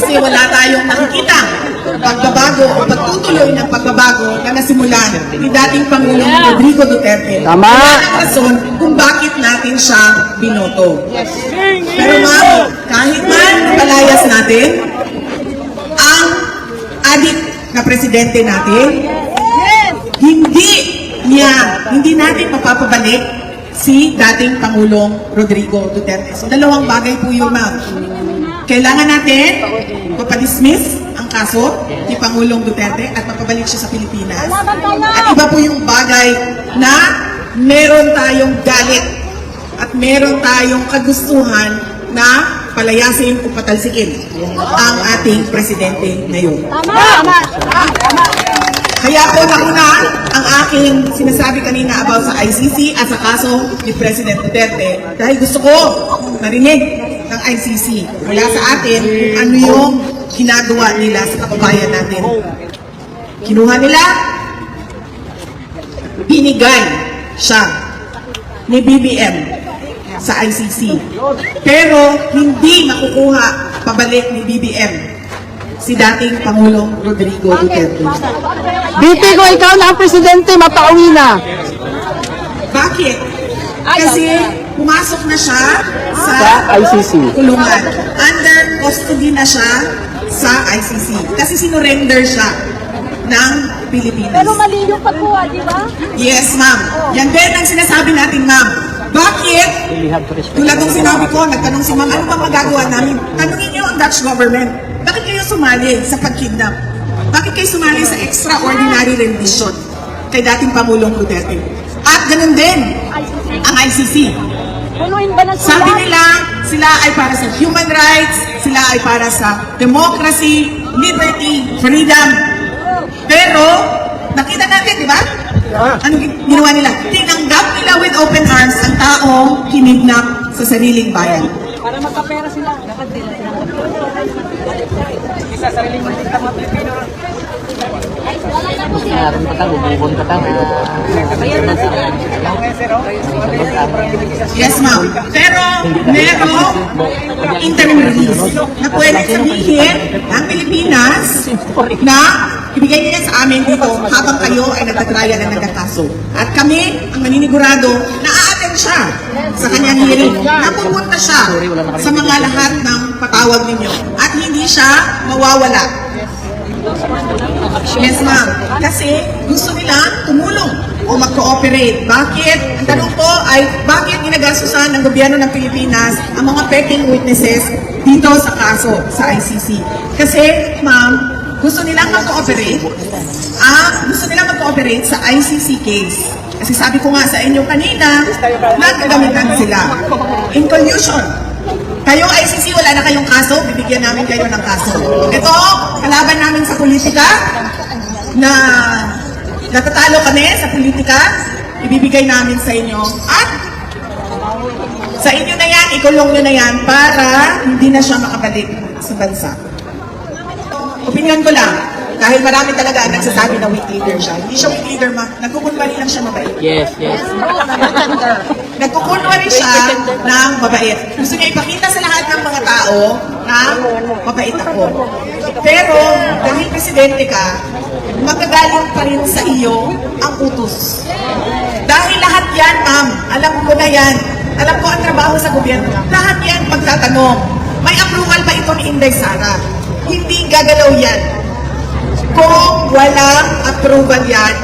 kasi wala tayong nakikita pagbabago o pagtutuloy ng pagbabago na nasimulan ni dating Pangulong Rodrigo Duterte. Tama. Wala ang rason kung bakit natin siya binoto. Pero ma'am, kahit man palayas natin ang adik na presidente natin, hindi niya, hindi natin mapapabalik si dating Pangulong Rodrigo Duterte. So dalawang bagay po yun, ma'am. Kailangan natin mapadismiss ang kaso ni Pangulong Duterte at mapabalik siya sa Pilipinas. At iba po yung bagay na meron tayong galit at meron tayong kagustuhan na palayasin o patalsikin ang ating presidente ngayon. Kaya po nauna ang aking sinasabi kanina about sa ICC at sa kaso ni President Duterte dahil gusto ko marinig ng ICC mula sa atin kung ano yung ginagawa nila sa kababayan natin. Kinuha nila, binigay siya ni BBM sa ICC. Pero hindi makukuha pabalik ni BBM si dating Pangulong Rodrigo Duterte. BP ko ikaw na ang presidente, mapauwi na. Bakit? Kasi pumasok na siya sa Sa ICC. kulungan. Under custody na siya sa ICC. Kasi sinurrender siya ng Pilipinas. Pero mali yung pagkuha, di ba? Yes, ma'am. Yan din ang sinasabi natin, ma'am. Bakit? Tulad ng sinabi ko, nagtanong si ma'am, ano ba magagawa namin? Tanungin niyo ang Dutch government. Bakit kayo sumali sa pagkidnap? Bakit kayo sumali sa extraordinary rendition kay dating Pangulong Duterte? At ganun din ang ICC. Punuin ba ng Sabi sulat? nila, sila ay para sa human rights, sila ay para sa democracy, liberty, freedom. Pero, nakita natin, di ba? Ano gi- ginawa nila? Tinanggap nila with open arms ang taong kinidnap sa sariling bayan. Para magkapera sila. Dapat nila sila. Meron pa tang, bubon pa tang. Yes, ma'am. Pero, merong interim release na pwede sabihin ng Pilipinas na ibigay niya sa amin dito habang kayo ay nagtatraya na nagkakaso. At kami, ang maninigurado, na a-attend siya sa kanyang hearing. Napupunta siya sa mga lahat ng patawag ninyo. At hindi siya mawawala. Yes, ma'am. Kasi gusto nila tumulong o mag-cooperate. Bakit? Ang tanong po ay, bakit ginagastusan ng gobyerno ng Pilipinas ang mga peking witnesses dito sa kaso sa ICC? Kasi, ma'am, gusto nilang mag-cooperate. Ah, gusto nilang mag-cooperate sa ICC case. Kasi sabi ko nga sa inyo kanina, nagkagamitan sila. In collusion. Kayo ICC, wala na kayong kaso, bibigyan namin kayo ng kaso. Ito, kalaban namin sa politika, na natatalo kami sa politika, ibibigay namin sa inyo. At sa inyo na yan, ikulong nyo na yan para hindi na siya makabalik sa bansa. Opinion ko lang, dahil marami talaga ang nagsasabi na weak leader siya. Hindi siya weak leader, ma. Nagkukunwari lang siya mabait. Yes, yes. Nagkukunwari siya ng mabait. Gusto niya ipakita sa lahat ng mga tao na mabait ako. Pero, dahil presidente ka, magagaling pa rin sa iyo ang utos. Dahil lahat yan, ma'am, alam ko na yan. Alam ko ang trabaho sa gobyerno. Lahat yan pagtatanong. May approval ba ito ni Inday Sara? Hindi gagalaw yan. Kung walang approval yan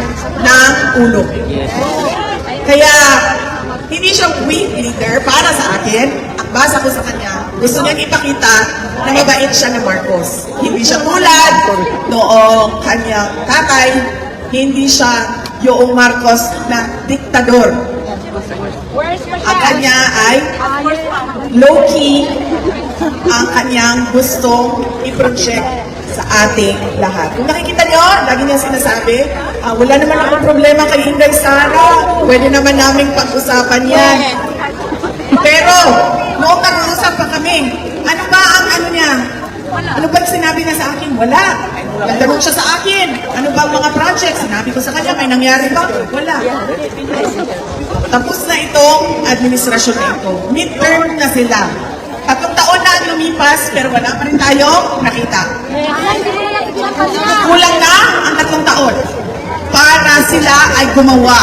ng ulo. Kaya, hindi siya weak leader para sa akin. Ang basa ko sa kanya, gusto niyang ipakita na mabait siya na Marcos. Hindi siya tulad noong kanyang tatay, hindi siya yung Marcos na diktador. Ang kanya ay low-key ang kanyang gustong i-project sa ating lahat. Kung nakikita nyo, lagi niya sinasabi, ah, wala naman akong problema kay Inday Sara. Pwede naman naming pag-usapan yan. Pero, noong nag-uusap pa kami, ano ba ang ano niya? Ano ba sinabi niya sa akin? Wala. Nagtanong siya sa akin. Ano ba ang mga project? Sinabi ko sa kanya, may nangyari ba? Wala. Tapos na itong administrasyon na ito. Midterm na sila. Tatlong taon na ang lumipas, pero wala pa rin tayong nakita. Kulang na ang tatlong taon para sila ay gumawa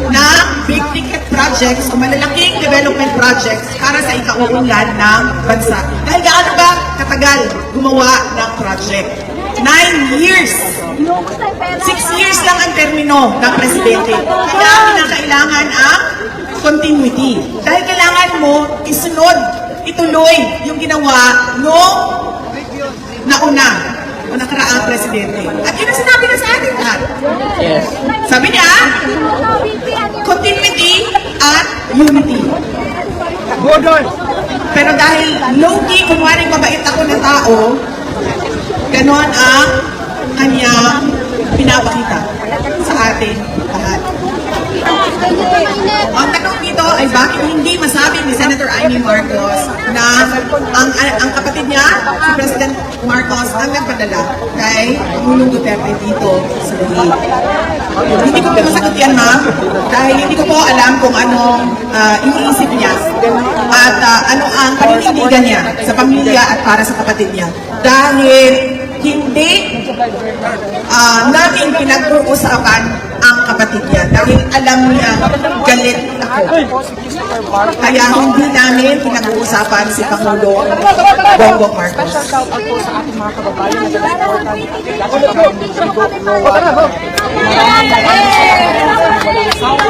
ng big ticket projects o malalaking development projects para sa ikauunlad ng bansa. Dahil gaano ba katagal gumawa ng project? Nine years. Six years lang ang termino ng presidente. Kaya kinakailangan ang continuity. Dahil kailangan mo isunod, ituloy yung ginawa noong nauna o nakaraang presidente. At yun ang sinabi na sa atin lahat. Yes. Sabi niya, continuity at unity. Pero dahil low-key, kunwari mabait ako ng tao, ganon ang kanyang pinapakita sa atin lahat. Ang tanong dito ay bakit hindi masabi ni Senator Amy Marcos na ang, ang kapatid niya, si President Marcos, ang nagpadala kay Pangulong Duterte dito sa Dili. Hindi ko po masagot yan, ma'am, dahil hindi ko po alam kung anong ah, iniisip niya at ah, ano ang paninindigan niya sa pamilya at para sa kapatid niya. Dahil hindi ah, namin pinag-uusapan kapatid niya dahil alam niya galit ako. Kaya hindi namin pinag-uusapan si Pangulo Bongbong Marcos.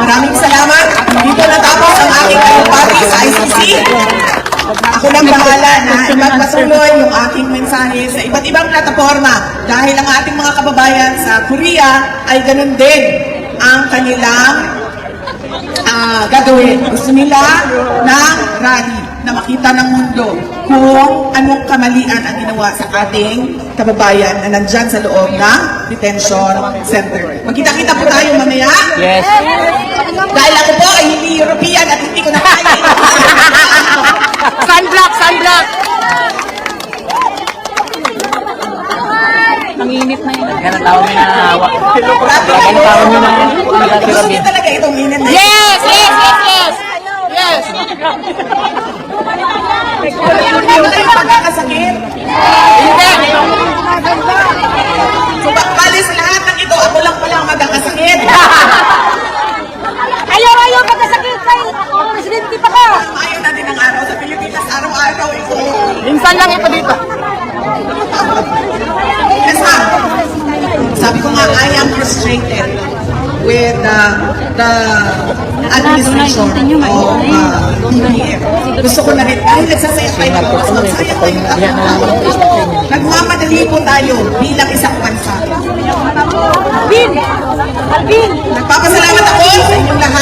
Maraming salamat. Dito natapos ang aking talumpati sa ICC. Ako lang bahala na ipagpatuloy yung aking mensahe sa iba't ibang plataforma dahil ang ating mga kababayan sa Korea ay ganun din ang kanilang ah, gagawin. Gusto nila ng rally na makita ng mundo kung anong kamalian ang ginawa sa ating kababayan na nandyan sa loob ng detention center. Magkita-kita po tayo mamaya. Yes. Dahil ako po ay hindi European at hindi ko na kaya. Sunblock, sunblock. Init na yun. Yan ang tao may nahahawa. Grabe Yan ang tao kayo. may nahahawa. Gusto niyo talaga itong init na Yes, yes, yes, yes. Yes. Ano pagkakasakit? Hindi. So, ba- bali sa lahat ng ito, ako lang pala ang magkakasakit. Ayaw, ayaw, pagkasakit. Presidente pa ka. Ayaw natin ang araw sa Pilipinas, araw-araw ito. Minsan lang ito dito. Sabi ko nga, I am frustrated with uh, the administration of uh, BBM. Gusto ko na rin, dahil nagsasayang tayo magsayang tayo. Nagmamadali po tayo bilang isang bansa. Alvin! Alvin! Nagpapasalamat ako sa inyong lahat,